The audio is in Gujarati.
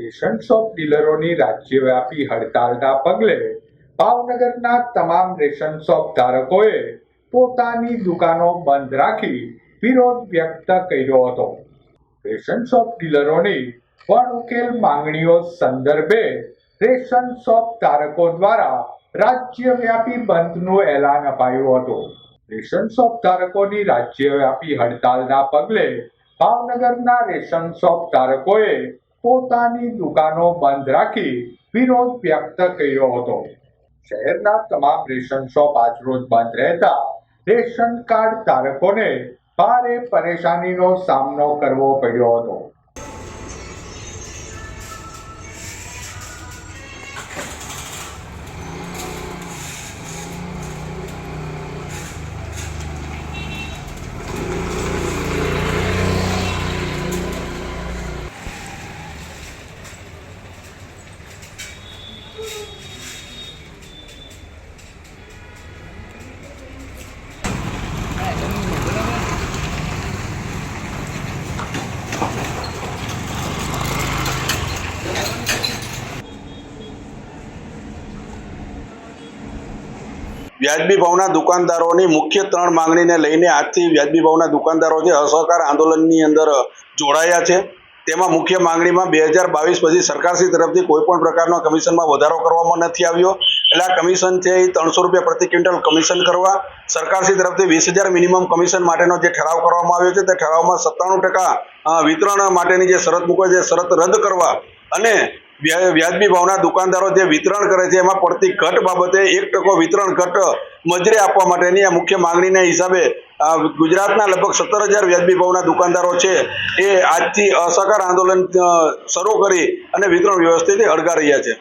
રેશન શોપ ડીલરોની રાજ્યવ્યાપી હડતાલના પગલે ભાવનગરના તમામ રેશન શોપ ધારકોએ પોતાની દુકાનો બંધ રાખી વિરોધ વ્યક્ત કર્યો હતો. રેશન શોપ ડીલરોની વણઉકેલ માંગણીઓ સંદર્ભે રેશન શોપ ધારકો દ્વારા રાજ્યવ્યાપી બંધનું એલાન અપાયું હતું. રેશન શોપ ધારકોની રાજ્યવ્યાપી હડતાલના પગલે ભાવનગરના રેશન શોપ ધારકોએ પોતાની દુકાનો બંધ રાખી વિરોધ વ્યક્ત કર્યો હતો. શહેરના તમામ રેશન શોપ આજરોજ બંધ રહેતા રેશન કાર્ડ ધારકોને ભારે પરેશાનીનો સામનો કરવો પડ્યો હતો. વ્યાજબી ભાવના દુકાનદારોની મુખ્ય ત્રણ માંગણીને લઈને આજથી વ્યાજબી ભાવના દુકાનદારો જે અસહકાર આંદોલનની અંદર જોડાયા છે. તેમાં મુખ્ય માંગણીમાં બે હજાર બાવીસ પછી સરકારશ્રી તરફથી કોઈ પણ પ્રકારનો કમિશનમાં વધારો કરવામાં નથી આવ્યો. એટલે આ કમિશન છે એ ત્રણસો રૂપિયા પ્રતિ ક્વિન્ટલ કમિશન કરવા. સરકારશ્રી તરફથી વીસ હજાર મિનિમમ કમિશન માટેનો જે ઠરાવ કરવામાં આવ્યો છે, તે ઠરાવમાં સત્તાણું ટકા વિતરણ માટેની જે શરત મૂકવા છે શરત રદ કરવા અને વ્યાજબી ભાવના દુકાનદારો જે વિતરણ કરે છે, એમાં પડતી ઘટ બાબતે એક ટકો વિતરણ ઘટ મજરે આપવા માટેની આ મુખ્ય માંગણીના હિસાબે ગુજરાતના લગભગ સત્તર હજાર વ્યાજબી ભાવના દુકાનદારો છે, એ આજથી અસહકાર આંદોલન શરૂ કરી અને વિતરણ વ્યવસ્થિત અળગા રહ્યા છે.